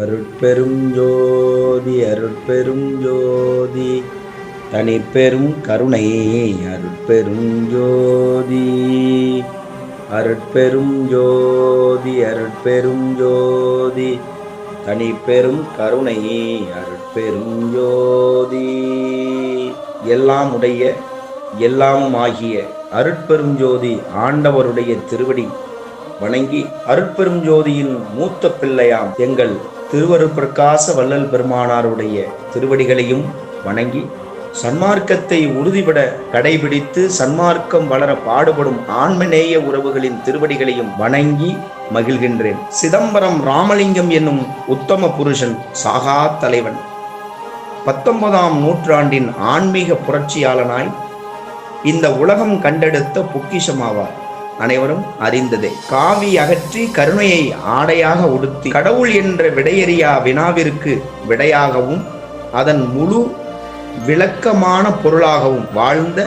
அருட்பெரும் ஜோதி அருட்பெரும் ஜோதி தனிப்பெரும் கருணை அருட்பெரும் ஜோதி. அருட்பெரும் ஜோதி அருட்பெரும் ஜோதி தனிப்பெரும் கருணை அருட்பெரும் ஜோதி. எல்லாம் உடைய எல்லாமும் ஆகிய அருட்பெரும் ஜோதி ஆண்டவருடைய திருவடி வணங்கி அருட்பெரும் ஜோதியின் மூத்த பிள்ளையாம் எங்கள் திருவருப்பிரகாச வள்ளல் பெருமானாருடைய திருவடிகளையும் வணங்கி சன்மார்க்கத்தை உறுதிபட கடைபிடித்து சன்மார்க்கம் வளர பாடுபடும் ஆன்மநேய உறவுகளின் திருவடிகளையும் வணங்கி மகிழ்கின்றேன். சிதம்பரம் ராமலிங்கம் என்னும் உத்தம புருஷன் சாகா தலைவன். பத்தொன்பதாம் நூற்றாண்டின் ஆன்மீக புரட்சியாளனாய் இந்த உலகம் கண்டெடுத்த பொக்கிஷமாவார். அனைவரும் அறிந்ததே. காவி அகற்றி கருணையை ஆடையாக உடுத்தி கடவுள் என்ற விடையறியா வினாவிற்கு விடையாகவும் அதன் முழு விளக்கமான பொருளாகவும் வாழ்ந்த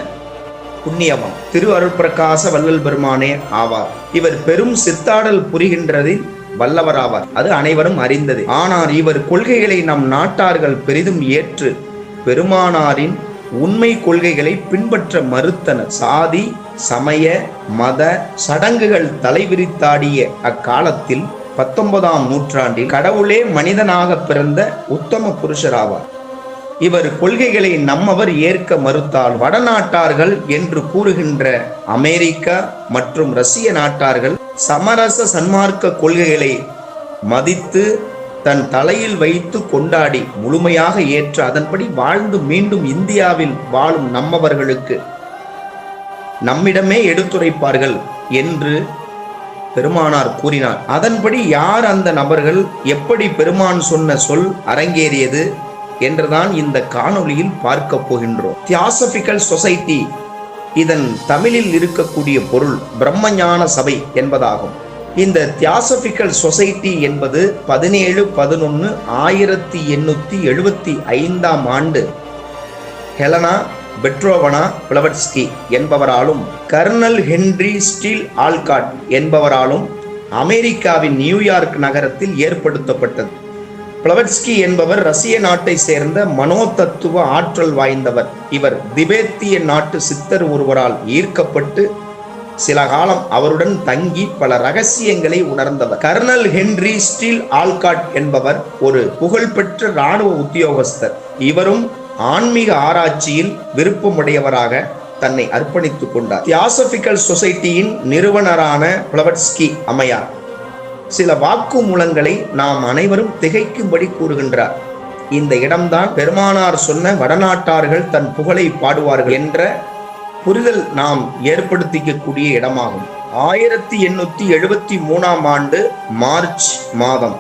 புண்ணியவம் திரு அருட்பிரகாச வள்ளல் பெருமானே ஆவார். இவர் பெரும் சித்தாடல் புரிகின்றதில் வல்லவராவார். அது அனைவரும் அறிந்தது. ஆனால் இவர் கொள்கைகளை நம் நாட்டார்கள் பெரிதும் ஏற்று பெருமானாரின் உண்மை கொள்கைகளை பின்பற்ற மறுத்தனர். சாதி சமய மத சடங்குகள் தலைவிரித்தாடிய அக்காலத்தில் பத்தொன்பதாம் நூற்றாண்டில் கடவுளே மனிதனாக பிறந்த உத்தம புருஷராவார். இவர் கொள்கைகளை நம்மவர் ஏற்க மறுத்தால் வடநாட்டார்கள் என்று கூறுகின்ற அமெரிக்கா மற்றும் ரஷ்ய நாட்டார்கள் சமரச சன்மார்க்க கொள்கைகளை மதித்து தன் தலையில் வைத்து கொண்டாடி முழுமையாக ஏற்று அதன்படி வாழ்ந்து மீண்டும் இந்தியாவில் வாழும் நம்மவர்களுக்கு நம்மிடமே எடுத்துரைப்பார்கள் என்று பெருமானார் கூறினார். அதன்படி யார் அந்த நபர்கள் எப்படி பெருமான் சொன்ன சொல் அரங்கேறியது என்றுதான் இந்த காணொளியில் பார்க்க போகின்றோம். தியாசபிக்கல் சொசைட்டி இதன் தமிழில் இருக்கக்கூடிய பொருள் பிரம்மஞான சபை என்பதாகும். இந்த தியாசபிக்கல் சொசைட்டி என்பது பதினேழு பதினொன்று ஆயிரத்தி எண்ணூத்தி எழுபத்தி ஐந்தாம் ஆண்டு ஹெலனா பெட்ரோவனா பிளவட்ஸ்கி என்பவராலும் கர்னல் ஹென்றி ஸ்டீல் ஆல்காட் என்பவராலும் அமெரிக்காவின் நியூயார்க் நகரத்தில் ஏற்படுத்தப்பட்டது. பிளவட்ஸ்கி என்பவர் ரஷ்ய நாட்டை சேர்ந்த மனோதத்துவ ஆற்றல் வாய்ந்தவர். இவர் திபேத்திய நாட்டு சித்தர் ஒருவரால் ஈர்க்கப்பட்டு சில காலம் அவருடன் தங்கி பல ரகசியங்களை உணர்ந்தவர். கர்னல் ஹென்றி ஸ்டீல் ஆல்காட் என்பவர் ஒரு புகழ்பெற்ற இராணுவ உத்தியோகஸ்தர். இவரும் ஆன்மீக ஆராய்ச்சியில் விருப்பமுடையவராக தன்னை அர்ப்பணித்துக் கொண்டார். தியாசபிக்கல் சொசைட்டியின் நிறுவனரான பிளவட்ஸ்கி அம்மையார் சில வாக்குமூலங்களை நாம் அனைவரும் திகைக்கும்படி கூறுகின்றார். இந்த இடம்தான் பெருமானார் சொன்ன வடநாட்டார்கள் தன் புகழை பாடுவார்கள் என்ற புரிதல் நாம் ஏற்படுத்திக்கக்கூடிய இடமாகும். ஆயிரத்தி எண்ணூத்தி எழுபத்தி மூணாம் ஆண்டு மார்ச் மாதம்.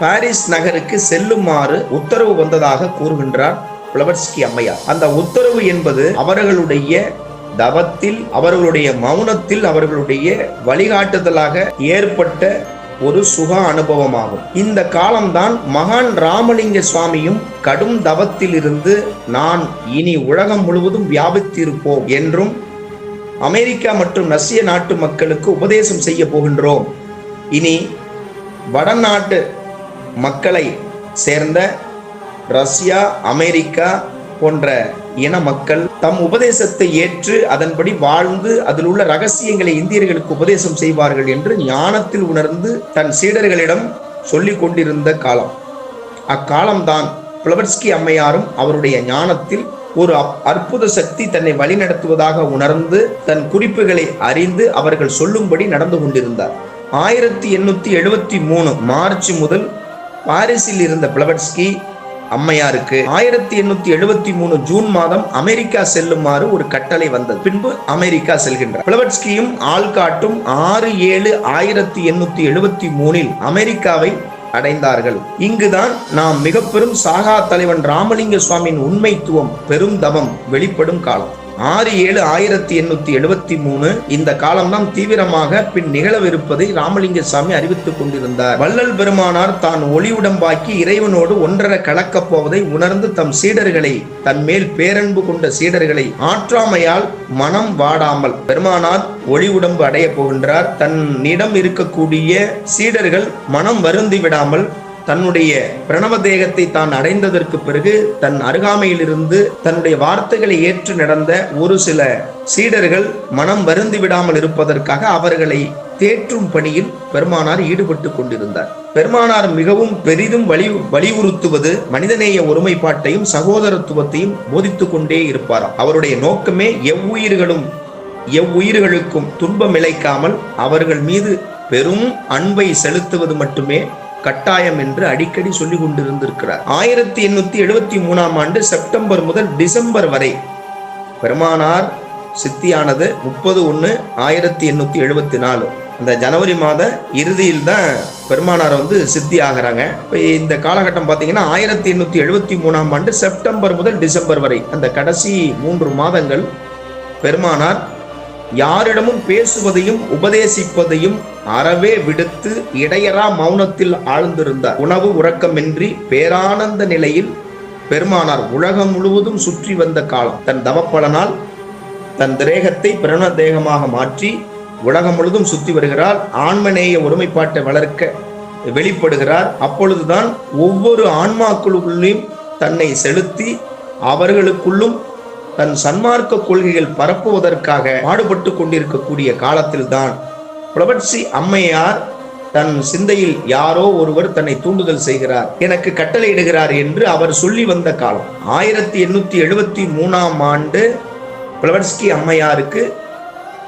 பாரிஸ் நகருக்கு செல்லுமாறு உத்தரவு வந்ததாக கூறுகின்றார். பிளவர்ஸ்கி அம்மையார் அந்த உத்தரவு என்பது அவர்களுடைய தவத்தில் அவர்களுடைய மௌனத்தில் அவர்களுடைய வழிகாட்டுதலாக ஏற்பட்ட ஒரு சுக அனுபவமாகும். இந்த காலம்தான் மகான் ராமலிங்க சுவாமியும் கடும் தவத்தில் இருந்து நான் இனி உலகம் முழுவதும் வியாபித்திருப்போம் என்றும் அமெரிக்கா மற்றும் ரஷ்ய நாட்டு மக்களுக்கு உபதேசம் செய்ய போகின்றோம். இனி வடநாட்டு மக்களை சேர்ந்த ரஷ்யா அமெரிக்கா போன்ற இன மக்கள் தம் உபதேசத்தை ஏற்று அதன்படி வாழ்ந்து அதில் உள்ள ரகசியங்களை இந்தியர்களுக்கு உபதேசம் செய்வார்கள் என்று ஞானத்தில் உணர்ந்து தன் சீடர்களிடம் சொல்லிக் கொண்டிருந்த காலம். அக்காலம்தான் பிளவட்ஸ்கி அம்மையாரும் அவருடைய ஞானத்தில் ஒரு அற்புத சக்தி தன்னை வழிநடத்துவதாக உணர்ந்து தன் குறிப்புகளை அறிந்து அவர்கள் சொல்லும்படி நடந்து கொண்டிருந்தார். ஆயிரத்தி எண்ணூத்தி எழுபத்தி மூணு மார்ச் முதல் பாரிஸில் இருந்த பிளவட்ஸ்கி அம்மையாருக்கு. ஆயிரத்தி எண்ணூத்தி எழுபத்தி மூணு ஜூன் மாதம் அமெரிக்கா செல்லுமாறு ஒரு கட்டளை வந்தது. பின்பு அமெரிக்கா செல்கின்றார். பிளவட்ஸ்கியும் ஆள்காட்டும் ஆறு ஏழு ஆயிரத்தி எண்ணூத்தி எழுபத்தி மூணில் அமெரிக்காவை அடைந்தார்கள். இங்குதான் நாம் மிக பெரும் சாகா தலைவன் ராமலிங்க சுவாமியின் உண்மைத்துவம் பெரும் தவம் வெளிப்படும் காலம். ஆறு ஏழு ஆயிரத்தி எண்ணூத்தி எழுபத்தி மூணு. இந்த காலம்தான் தீவிரமாக பின் நிகழவிருப்பதை ராமலிங்க சாமி அறிவித்துக் கொண்டிருந்தார். வள்ளல் பெருமானார் தான் ஒளி உடம்பாக்கி இறைவனோடு ஒன்றரை கலக்கப் போவதை உணர்ந்து தம் சீடர்களை தன் மேல் பேரன்பு கொண்ட சீடர்களை ஆற்றாமையால் மனம் வாடாமல் பெருமானார் ஒளி உடம்பு அடைய போகின்றார். தன்னிடம் இருக்கக்கூடிய சீடர்கள் மனம் வருந்தி விடாமல் தன்னுடைய பிரணவ தேகத்தை தான் அடைந்ததற்கு பிறகு தன் அருகாமையிலிருந்து தன்னுடைய வார்த்தைகளை ஏற்று நடந்த ஒரு சில சீடர்கள் மனம் வருந்தி விடாமல் இருப்பதற்காக அவர்களை தேற்றும் பணியில் பெருமானார் ஈடுபட்டு கொண்டிருந்தார். பெருமானார் மிகவும் பெரிதும் வலி வலியுறுத்துவது மனிதநேய ஒருமைப்பாட்டையும் சகோதரத்துவத்தையும் போதித்து கொண்டே இருப்பாராம். அவருடைய நோக்கமே எவ்வுயிர்களும் எவ்வுயிர்களுக்கும் துன்பம் இழைக்காமல் அவர்கள் மீது பெரும் அன்பை செலுத்துவது மட்டுமே கட்டாயம் என்று அடிக்கடி சொல்லிக் கொண்டிருந்திருக்கிறார். ஆயிரத்தி எண்ணூத்தி எழுபத்தி மூணாம் ஆண்டு செப்டம்பர் முதல் டிசம்பர் வரை பெருமானார் சித்தியானது முப்பது ஒன்று ஆயிரத்தி எண்ணூத்தி எழுபத்தி நாலு. அந்த ஜனவரி மாத இறுதியில் தான் பெருமானார் வந்து சித்தி ஆகிறாங்க. இப்போ இந்த காலகட்டம் பார்த்தீங்கன்னா ஆயிரத்தி எண்ணூத்தி எழுபத்தி மூணாம் ஆண்டு செப்டம்பர் முதல் டிசம்பர் வரை. அந்த கடைசி மூன்று மாதங்கள் பெருமானார் யாரிடமும் பேசுவதையும் உபதேசிப்பதையும் அறவே விடுத்து இடையரா மௌனத்தில் ஆழ்ந்திருந்தார். உணவு உறக்கமின்றி பேரானந்த நிலையில் பெருமானார் உலகம் முழுவதும் சுற்றி வந்த காலம். தன் தவப்பலனால் தன் தேகத்தை பிரண தேகமாக மாற்றி உலகம் முழுதும் சுற்றி வருகிறார். ஆன்மநேய ஒருமைப்பாட்டை வளர்க்க வெளிப்படுகிறார். அப்பொழுதுதான் ஒவ்வொரு ஆன்மாக்குழுக்குள்ளேயும் தன்னை செலுத்தி அவர்களுக்குள்ளும் தன் சன்மார்க்க கொள்கைகள் பரப்புவதற்காக பாடுபட்டு கொண்டிருக்கக்கூடிய காலத்தில்தான் புலவட்சி அம்மையார் தன் சிந்தையில் யாரோ ஒருவர் தன்னை தூண்டுதல் செய்கிறார் எனக்கு கட்டளையிடுகிறார் என்று அவர் சொல்லி வந்த காலம். ஆயிரத்தி எண்ணூத்தி எழுபத்தி மூணாம் ஆண்டு பிளவட்ஸ்கி அம்மையாருக்கு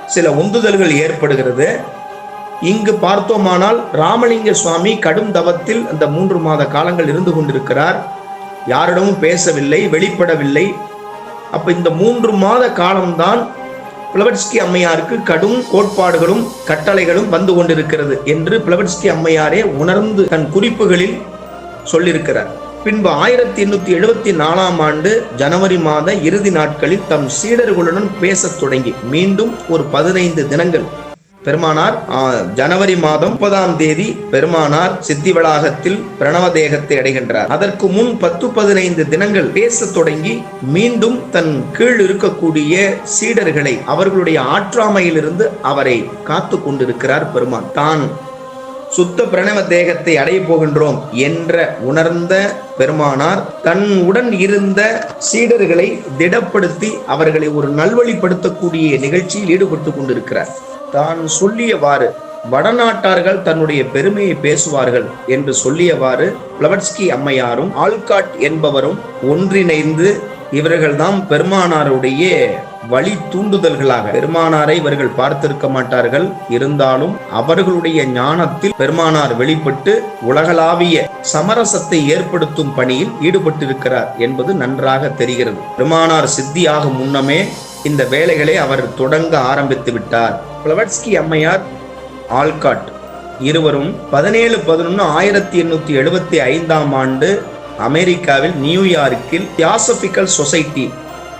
சில உந்துதல்கள் ஏற்படுகிறது. இங்கு பார்த்தோமானால் ராமலிங்க சுவாமி கடும் தவத்தில் அந்த மூன்று மாத காலங்கள் இருந்து கொண்டிருக்கிறார். யாரிடமும் பேசவில்லை வெளிப்படவில்லை. அப்ப இந்த மூன்று மாத காலம்தான் பிளவட்ஸ்கி அம்மையாருக்கு கடும் கோட்பாடுகளும் கட்டளைகளும் வந்து கொண்டிருக்கிறது என்று பிளவட்ஸ்கி அம்மையாரே உணர்ந்து தன் குறிப்புகளில் சொல்லியிருக்கிறார். பின்பு ஆயிரத்தி எண்ணூத்தி எழுபத்தி நாலாம் ஆண்டு ஜனவரி மாத இறுதி நாட்களில் தம் சீடர்களுடன் பேசத் தொடங்கி மீண்டும் ஒரு பதினைந்து தினங்கள் பெருமானார் ஜனவரி மாதம் முப்பதாம் தேதி பெருமானார் சித்தி வளாகத்தில் பிரணவ தேகத்தை அடைகின்றார். அதற்கு முன் பத்து பதினைந்து தினங்கள் பேசத் தொடங்கி மீண்டும் தன் கீழ் இருக்கக்கூடிய சீடர்களை அவர்களுடைய ஆற்றாமையிலிருந்து அவரை காத்து கொண்டிருக்கிறார் பெருமான். தான் சுத்த பிரணவ தேகத்தை அடைய போகின்றோம் என்ற உணர்ந்த பெருமானார் தன் உடன் இருந்த சீடர்களை திடப்படுத்தி அவர்களை ஒரு நல்வழிப்படுத்தக்கூடிய நிகழ்ச்சியில் ஈடுபட்டு கொண்டிருக்கிறார். தான் சொல்லியவாறு வடநாட்டார்கள் தன்னுடைய பெருமையை பேசுவார்கள் என்று சொல்லியவாறு பிளவட்ஸ்கி அம்மையாரும் ஆல்காட் என்பவரும் ஒன்றிணைந்து இவர்கள்தான் பெருமானாருடைய வழி தூண்டுதல்களாக. பெருமானாரை இவர்கள் பார்த்திருக்க மாட்டார்கள். இருந்தாலும் அவர்களுடைய ஞானத்தில் பெருமானார் வெளிப்பட்டு உலகளாவிய சமரசத்தை ஏற்படுத்தும் பணியில் ஈடுபட்டிருக்கிறார் என்பது நன்றாக தெரிகிறது. பெருமானார் சித்தியாகும் முன்னமே இந்த வேலைகளை அவர் தொடங்க ஆரம்பித்து விட்டார். பிளவட்ஸ்கி அம்மையார் ஆல்காட் இருவரும் பதினேழு பதினொன்று ஆயிரத்தி எண்ணூத்தி எழுபத்தி ஐந்தாம் ஆண்டு அமெரிக்காவில் நியூயார்க்கில் தியாசபிக்கல் சொசைட்டி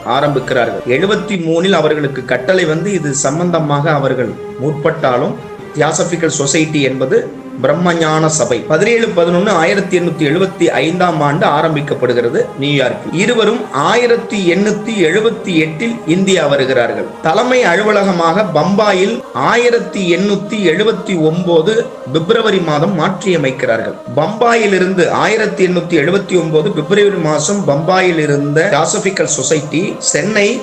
ஆரம்பிக்கிறார்கள். எழுபத்தி மூணில் அவர்களுக்கு கட்டளை வந்து இது சம்பந்தமாக அவர்கள் முற்பட்டாலும் தியாசபிக்கல் சொசைட்டி என்பது பிரம்மஞான சபை. பதினேழு பதினொன்று ஆயிரத்தி எண்ணூத்தி எழுபத்தி ஐந்தாம் ஆண்டு ஆரம்பிக்கப்படுகிறது நியூயார்க்கில் இருவரும் ஆயிரத்தி எண்ணூத்தி எழுபத்தி எட்டில் இந்தியா வருகிறார்கள். தலைமை அலுவலகமாக பம்பாயில் ஆயிரத்தி எண்ணூத்தி எழுபத்தி ஒன்பது பிப்ரவரி மாதம் மாற்றியமைக்கிறார்கள். பம்பாயில் இருந்து ஆயிரத்தி எண்ணூத்தி எழுபத்தி ஒன்பது பிப்ரவரி மாதம் பம்பாயில் இருந்த தியாசபிக்கல் சொசைட்டி சென்னை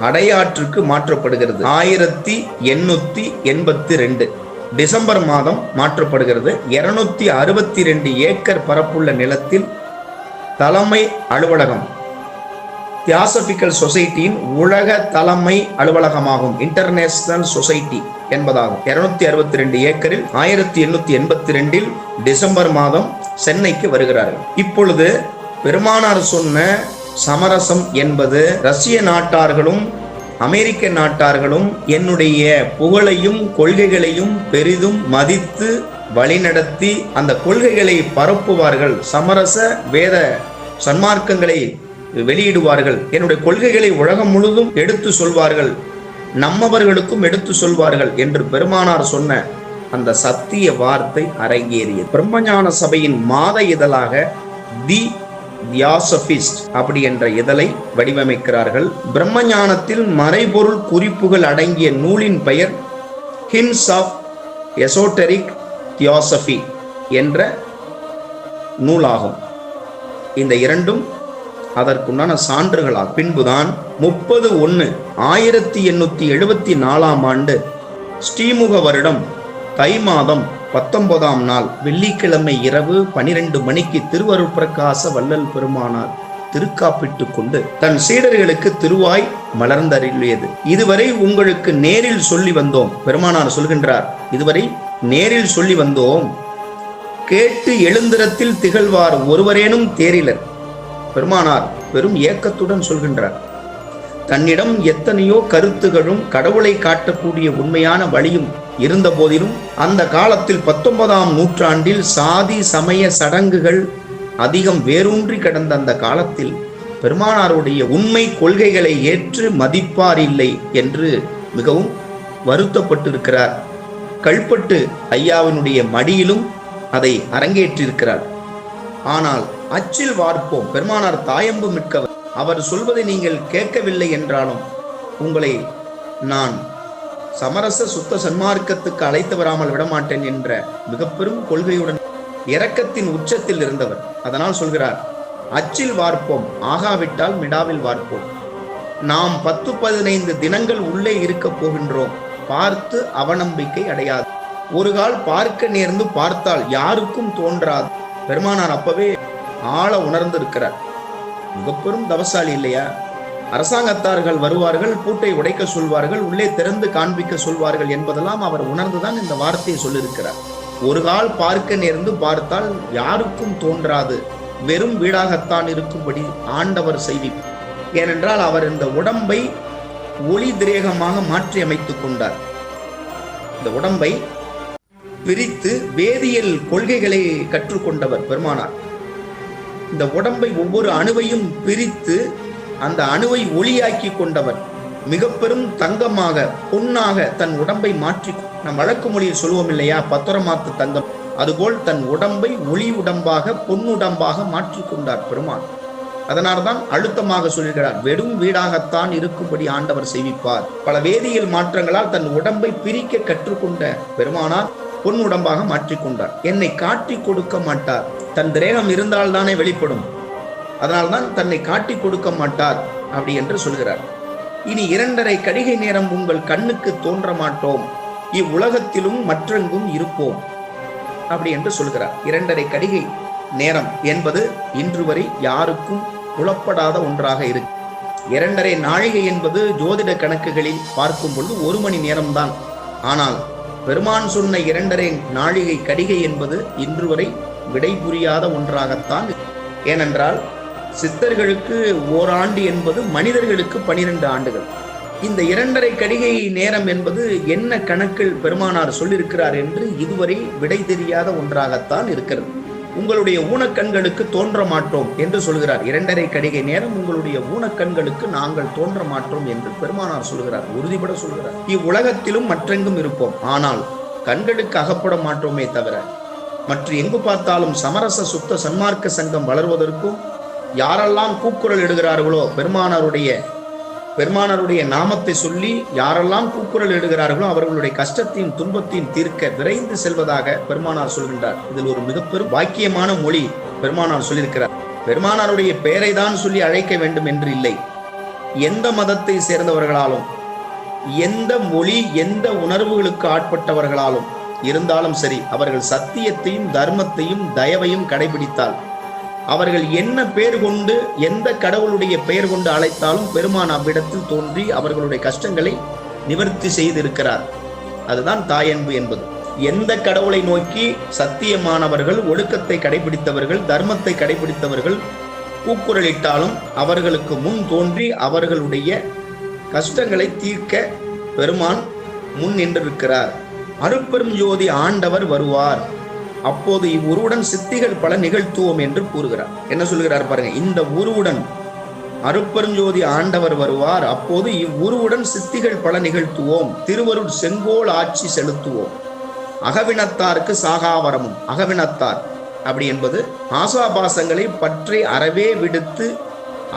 அடையாற்றுக்கு மாற்றப்படுகிறது. ஆயிரத்தி எண்ணூத்தி எண்பத்தி ரெண்டு. டிசம்பர் மாதம் மாற்றப்படுகிறது. இருநூத்தி அறுபத்தி ரெண்டு ஏக்கர் பரப்புள்ள நிலத்தில் தலைமை அலுவலகம் தியாசபிக்கல் சொசைட்டியின் உலக தலைமை அலுவலகமாகும். இன்டர்நேஷனல் சொசைட்டி என்பதாகும். இருநூத்தி அறுபத்தி ரெண்டு ஏக்கரில் ஆயிரத்தி எண்ணூத்தி எண்பத்தி ரெண்டில் டிசம்பர் மாதம் சென்னைக்கு வருகிறார்கள். இப்பொழுது பெருமானார் சொன்ன சமரசம் என்பது ரஷ்ய நாட்டார்களும் அமெரிக்க நாட்டார்களும் என்னுடைய புகழையும் கொள்கைகளையும் பெரிதும் மதித்து வழிநடத்தி அந்த கொள்கைகளை பரப்புவார்கள். சமரச வேத சன்மார்க்கங்களை வெளியிடுவார்கள். என்னுடைய கொள்கைகளை உலகம் முழுதும் எடுத்து சொல்வார்கள். நம்மவர்களுக்கும் எடுத்து சொல்வார்கள் என்று பெருமானார் சொன்ன அந்த சத்திய வார்த்தை அரங்கேறியது. பிரம்மஞான சபையின் மாத இதழாக தி தியாசபிஸ்ட் அப்படி என்ற இதழை வடிவமைக்கிறார்கள். பிரம்மஞானத்தில் மறைபொருள் குறிப்புகள் அடங்கிய நூலின் பெயர் ஹின்ஸ் ஆஃப் எசோட்டரிக் தியாசபி என்ற நூலாகும். இந்த இரண்டும் அதற்குண்டான சான்றுகளாக பின்புதான் முப்பது ஒன்று ஆயிரத்தி எண்ணூற்றி எழுபத்தி நாலாம் ஆண்டு ஸ்ரீமுக வருடம் தை மாதம் பத்தொன்பதாம் நாள் வெள்ளிக்கிழமை இரவு பனிரெண்டு மணிக்கு திருவருள் பிரகாச வள்ளல் பெருமானார் திருக்காப்பிட்டு கொண்டு தன் சீடர்களுக்கு திருவாய் மலர்ந்தருளியது. இதுவரை உங்களுக்கு நேரில் சொல்லி வந்தோம் பெருமானார் சொல்கின்றார். இதுவரை நேரில் சொல்லி வந்தோம். கேட்டு எழுந்திரத்தில் திகழ்வார் ஒருவரேனும் தேரிலர். பெருமானார் பெரும் ஏக்கத்துடன் சொல்கின்றார். தன்னிடம் எத்தனையோ கருத்துகளும் கடவுளை காட்டக்கூடிய உண்மையான வழியும் இருந்த போதிலும் அந்த காலத்தில் பத்தொன்பதாம் நூற்றாண்டில் சாதி சமய சடங்குகள் அதிகம் வேரூன்றி கிடந்த அந்த காலத்தில் பெருமானாருடைய உண்மை கொள்கைகளை ஏற்று மதிப்பார் இல்லை என்று மிகவும் வருத்தப்பட்டிருக்கிறார். கல்பட்டு ஐயாவினுடைய மடியிலும் அதை அரங்கேற்றிருக்கிறார். ஆனால் அச்சில் வார்ப்போம் பெருமானார் தாயம்பு மிக்கவர் அவர் சொல்வதை நீங்கள் கேட்கவில்லை என்றாலும் உங்களை நான் சமரச சுத்த சன்மார்க்கத்துக்கு அழைத்து வராமல் விடமாட்டேன் என்ற மிக பெரும் கொள்கையுடன் இரக்கத்தின் உச்சத்தில் இருந்தவர். அதனால் சொல்கிறார் அச்சில் வார்ப்போம் ஆகாவிட்டால் மிடாவில் வார்ப்போம். நாம் பத்து பதினைந்து தினங்கள் உள்ளே இருக்க போகின்றோம் பார்த்து அவநம்பிக்கை அடையாது. ஒரு கால் பார்க்க நேர்ந்து பார்த்தால் யாருக்கும் தோன்றாது. பெருமானார் அப்பவே ஆழ உணர்ந்திருக்கிறார். மிகப்பெரும் தவசாலி இல்லையா? அரசாங்கத்தார்கள் வருவார்கள் பூட்டை உடைக்க சொல்வார்கள் உள்ளே திறந்து காண்பிக்க சொல்வார்கள் என்பதெல்லாம் அவர் உணர்ந்துதான் இந்த வார்த்தையை சொல்லியிருக்கிறார். ஒரு கால் பார்க்க நேர்ந்து பார்த்தால் யாருக்கும் தோன்றாது. வெறும் வீடாகத்தான் இருக்கும்படி ஆண்டவர் செய்தி ஏனென்றால் அவர் இந்த உடம்பை ஒளி திரேகமாக மாற்றி அமைத்துக் கொண்டார். இந்த உடம்பை பிரித்து வேதியியல் கொள்கைகளை கற்றுக்கொண்டவர் பெருமானார். இந்த உடம்பை ஒவ்வொரு அணுவையும் பிரித்து அந்த அணுவை ஒளியாக்கி கொண்டவர். மிக பெரும் தங்கமாக பொன்னாக தன் உடம்பை மாற்றி நம் வழக்கு மொழியில் சொல்லுவோம் இல்லையா? பத்திரமாத்து தங்கம். அதுபோல் தன் உடம்பை ஒளி உடம்பாக பொன்னுடம்பாக மாற்றி கொண்டார் பெருமான். அதனால்தான் அழுத்தமாக சொல்கிறார் வெறும் வீடாகத்தான் இருக்கும்படி ஆண்டவர் செய்விப்பார். பல வேதியியல் மாற்றங்களால் தன் உடம்பை பிரிக்க கற்றுக்கொண்ட பெருமானார் பொன் உடம்பாக மாற்றிக்கொண்டார் என்னை காட்டி கொடுக்க மாட்டார். தன் திரேகம் இருந்தால்தானே வெளிப்படும். அதனால்தான் தன்னை காட்டி கொடுக்க மாட்டார் அப்படி என்று சொல்கிறார். இனி இரண்டரை கடிகை நேரம் உங்கள் கண்ணுக்கு தோன்ற மாட்டோம். இவ்வுலகத்திலும் மற்றெங்கும் இருப்போம் அப்படி என்று சொல்கிறார். இரண்டரை கடிகை நேரம் என்பது இன்று வரை யாருக்கும் புலப்படாத ஒன்றாக இருக்கு. இரண்டரை நாழிகை என்பது ஜோதிட கணக்குகளில் பார்க்கும் பொழுது ஒரு மணி நேரம்தான். ஆனால் பெருமான் சொன்ன இரண்டரை நாழிகை கடிகை என்பது இன்று வரை விடை புரியாத ஒன்றாகத்தான் ஏனென்றால் சித்தர்களுக்கு ஓராண்டு என்பது மனிதர்களுக்கு பனிரெண்டு ஆண்டுகள். இந்த இரண்டரை கடிகை நேரம் என்பது என்ன கணக்கில் பெருமானார் சொல்லியிருக்கிறார் என்று இதுவரை விடை தெரியாத ஒன்றாகத்தான் இருக்கிறது. உங்களுடைய ஊனக்கண்களுக்கு தோன்ற மாட்டோம் என்று சொல்கிறார். இரண்டரை கடிகை நேரம் உங்களுடைய ஊனக்கண்களுக்கு நாங்கள் தோன்ற மாட்டோம் என்று பெருமானார் சொல்கிறார் உறுதிபட சொல்கிறார். இவ்வுலகத்திலும் மற்றெங்கும் இருப்போம். ஆனால் கண்களுக்கு அகப்பட மாட்டோமே தவிர மற்ற எங்கு பார்த்தாலும் சமரச சுத்த சன்மார்க்க சங்கம் வளர்வதற்கும் யாரெல்லாம் கூக்குரல் இடுகிறார்களோ பெருமானாருடைய பெருமானாருடைய நாமத்தை சொல்லி யாரெல்லாம் கூக்குரல் இடுகிறார்களோ அவர்களுடைய கஷ்டத்தையும் துன்பத்தையும் தீர்க்க விரைந்து செல்வதாக பெருமானார் சொல்கின்றார். இதில் ஒரு மிக பெரும் பாக்கியமான மொழி பெருமானார் சொல்லியிருக்கிறார். பெருமானாருடைய பெயரை தான் சொல்லி அழைக்க வேண்டும் என்று இல்லை. எந்த மதத்தை சேர்ந்தவர்களாலும் எந்த மொழி எந்த உணர்வுகளுக்கு ஆட்பட்டவர்களாலும் இருந்தாலும் சரி அவர்கள் சத்தியத்தையும் தர்மத்தையும் தயவையும் கடைபிடித்தால் அவர்கள் என்ன பெயர் கொண்டு எந்த கடவுளுடைய பெயர் கொண்டு அழைத்தாலும் பெருமான் அவ்விடத்தில் தோன்றி அவர்களுடைய கஷ்டங்களை நிவர்த்தி செய்திருக்கிறார். அதுதான் தாயன்பு என்பது. எந்த கடவுளை நோக்கி சத்தியமானவர்கள் ஒழுக்கத்தை கடைபிடித்தவர்கள் தர்மத்தை கடைபிடித்தவர்கள் கூக்குரலிட்டாலும் அவர்களுக்கு முன் தோன்றி அவர்களுடைய கஷ்டங்களை தீர்க்க பெருமான் முன் நின்றிருக்கிறார். அருப்பெரும் ஜோதி ஆண்டவர் வருவார். அப்போது இவ்வுருவுடன் சித்திகள் பல நிகழ்த்துவோம் என்று கூறுகிறார். என்ன சொல்கிறார் பாருங்க இந்த உருவுடன் அருப்பெருஞ்சோதி ஆண்டவர் வருவார். அப்போது இவ்வுருவுடன் சித்திகள் பல நிகழ்த்துவோம். திருவருள் செங்கோல் ஆட்சி செலுத்துவோம். அகவினத்தாருக்கு சாகாவரமும் அகவினத்தார் அப்படி என்பது ஆசாபாசங்களை பற்றி அறவே விடுத்து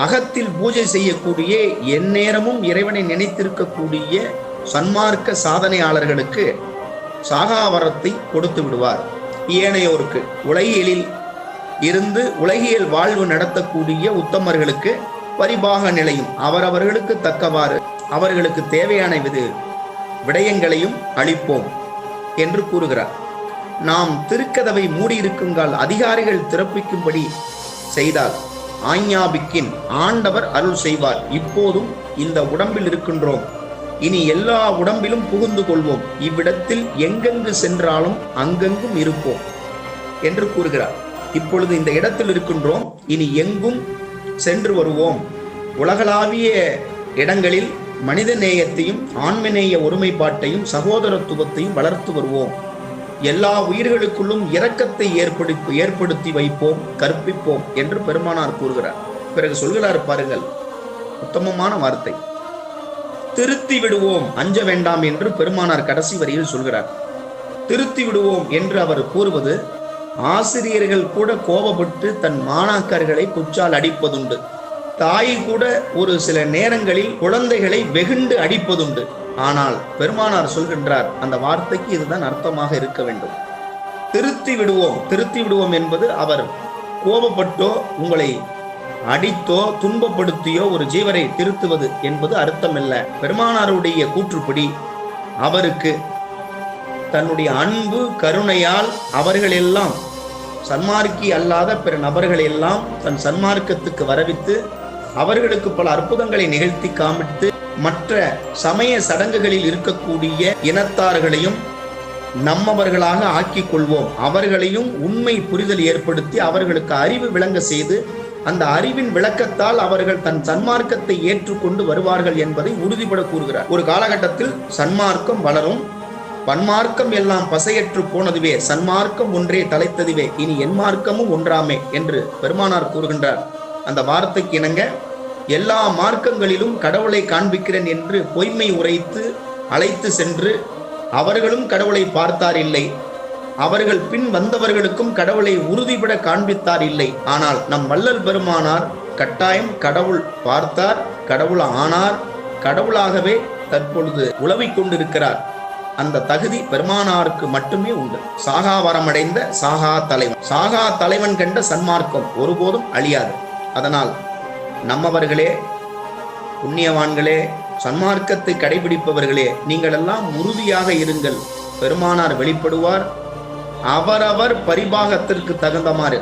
அகத்தில் பூஜை செய்யக்கூடிய எந்நேரமும் இறைவனை நினைத்திருக்கக்கூடிய சன்மார்க்க சாதனையாளர்களுக்கு சாகாவரத்தை கொடுத்து விடுவார். ஏனையோருக்கு உலகியலில் இருந்து உலகியல் வாழ்வு நடத்தக்கூடிய உத்தமர்களுக்கு பரிபாக நிலையும். அவரவர்களுக்கு தக்கவாறு அவர்களுக்கு தேவையான விது விடயங்களையும் அளிப்போம் என்று கூறுகிறார். நாம் திருக்கதவை மூடியிருக்குங்கால் அதிகாரிகள் திறப்பிக்கும்படி செய்தால் ஆஞ்ஞாபிக்கின் ஆண்டவர் அருள் செய்வார். இப்போதும் இந்த உடம்பில் இருக்கின்றோம். இனி எல்லா உடம்பிலும் புகுந்து கொள்வோம். இவ்விடத்தில் எங்கெங்கு சென்றாலும் அங்கெங்கும் இருப்போம் என்று கூறுகிறார். இப்பொழுது இந்த இடத்தில் இருக்கின்றோம். இனி எங்கும் சென்று வருவோம். உலகளாவிய இடங்களில் மனித நேயத்தையும் ஆன்மநேய ஒருமைப்பாட்டையும் சகோதரத்துவத்தையும் வளர்த்து வருவோம். எல்லா உயிர்களுக்குள்ளும் இரக்கத்தை ஏற்படுத்தி ஏற்படுத்தி வைப்போம் கற்பிப்போம் என்று பெருமானார் கூறுகிறார். பிறகு சொல்கிறார் பாருங்கள். உத்தமமான வார்த்தை. திருத்தி விடுவோம். அஞ்ச வேண்டாம் என்று பெருமானார் கடைசி வரியில் சொல்கிறார். திருத்தி விடுவோம் என்று அவர் கூறுவது ஆசிரியர்கள் கூட கோபப்பட்டு தன் மாணாக்கர்களை குச்சால் அடிப்பதுண்டு. தாய் கூட ஒரு சில நேரங்களில் குழந்தைகளை வெகுண்டு அடிப்பதுண்டு. ஆனால் பெருமானார் சொல்கின்றார் அந்த வார்த்தைக்கு இதுதான் அர்த்தமாக இருக்க வேண்டும். திருத்தி விடுவோம் திருத்தி விடுவோம் என்பது அவர் கோபப்பட்டோ உங்களை அடித்தோ துன்பப்படுத்தியோ ஒரு ஜீவரை திருத்துவது என்பது அர்த்தமல்ல. பெருமானாருடைய கூற்றுப்படி அவருக்கு தன்னுடைய அன்பு கருணையால் அவர்களெல்லாம் சன்மார்க்கி அல்லாத பிற நபர்களை எல்லாம் தன் சன்மார்க்கத்துக்கு வரவித்து அவர்களுக்கு பல அற்புதங்களை நிகழ்த்தி காமித்து மற்ற சமய சடங்குகளில் இருக்கக்கூடிய இனத்தார்களையும் நம்மவர்களாக ஆக்கிக் கொள்வோம் அவர்களையும் உண்மை புரிதல் ஏற்படுத்தி அவர்களுக்கு அறிவு விளங்க செய்து அந்த அறிவின் விளக்கத்தால் அவர்கள் தன் சன்மார்க்கத்தை ஏற்றுக்கொண்டு வருவார்கள் என்பதை உறுதிபட கூறுகிறார். ஒரு காலகட்டத்தில் சன்மார்க்கம் வளரும். பன்மார்க்கம் எல்லாம் பசையற்று போனதுவே சன்மார்க்கம் ஒன்றே தலைத்ததுவே இனி என் மார்க்கமும் ஒன்றாமே என்று பெருமானார் கூறுகின்றார். அந்த வார்த்தைக்கு இணங்க எல்லா மார்க்கங்களிலும் கடவுளை காண்பிக்கிறேன் என்று பொய்மை உரைத்து அழைத்து சென்று அவர்களும் கடவுளை பார்த்தார் இல்லை அவர்கள் பின் வந்தவர்களுக்கும் கடவுளை உறுதிபட காண்பித்தார் இல்லை. ஆனால் நம் வள்ளல் பெருமானார் கட்டாயம் கடவுள் பார்த்தார் கடவுள் ஆனார் கடவுளாகவே தற்பொழுது உழவிக் கொண்டிருக்கிறார். அந்த தகுதி பெருமானாருக்கு மட்டுமே உண்டு. சாகா வரமடைந்த சாகா தலைவன். சாகா தலைவன் கண்ட சன்மார்க்கம் ஒருபோதும் அழியாது. அதனால் நம்மவர்களே புண்ணியவான்களே சன்மார்க்கத்தை கடைபிடிப்பவர்களே நீங்கள் எல்லாம் உறுதியாக இருங்கள். பெருமானார் வெளிப்படுவார் அவரவர் பரிபாகத்திற்கு தகுந்தமாறு.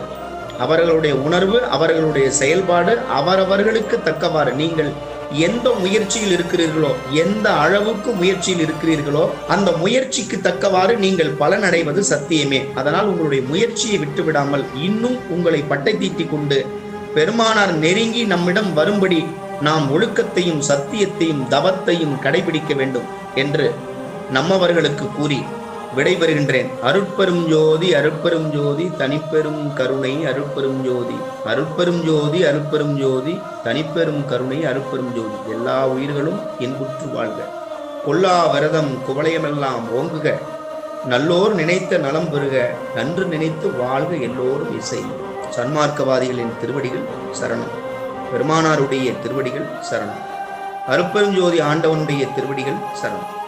அவர்களுடைய உணர்வு அவர்களுடைய செயல்பாடு அவரவர்களுக்கு தக்கவாறு. நீங்கள் எந்த முயற்சியில் இருக்கிறீர்களோ எந்த அளவுக்கு முயற்சியில் இருக்கிறீர்களோ அந்த முயற்சிக்கு தக்கவாறு நீங்கள் பலனடைவது சத்தியமே. அதனால் உங்களுடைய முயற்சியை விட்டுவிடாமல் இன்னும் உங்களை பட்டை தீட்டிக் கொண்டு பெருமானார் நெருங்கி நம்மிடம் வரும்படி நாம் ஒழுக்கத்தையும் சத்தியத்தையும் தவத்தையும் கடைபிடிக்க வேண்டும் என்று நம்மவர்களுக்கு கூறி விடைபெறுகின்றேன். அருட்பெரும் ஜோதி அருட்பெரும் ஜோதி தனிப்பெரும் கருணை அருட்பெரும் ஜோதி. அருட்பெரும் ஜோதி அருட்பெரும் ஜோதி தனிப்பெரும் கருணை அருட்பெரும் ஜோதி. எல்லா உயிர்களும் இன்புற்று வாழ்க. கொல்லா விரதம் குவளையமெல்லாம் ஓங்குக. நல்லோர் நினைத்த நலம் பெறுக. நன்று நினைத்து வாழ்க எல்லோரும் இசை. சன்மார்க்கவாதிகளின் திருவடிகள் சரணம். பெருமானாருடைய திருவடிகள் சரணம். அருப்பெருஞ்சோதி ஆண்டவனுடைய திருவடிகள் சரணம்.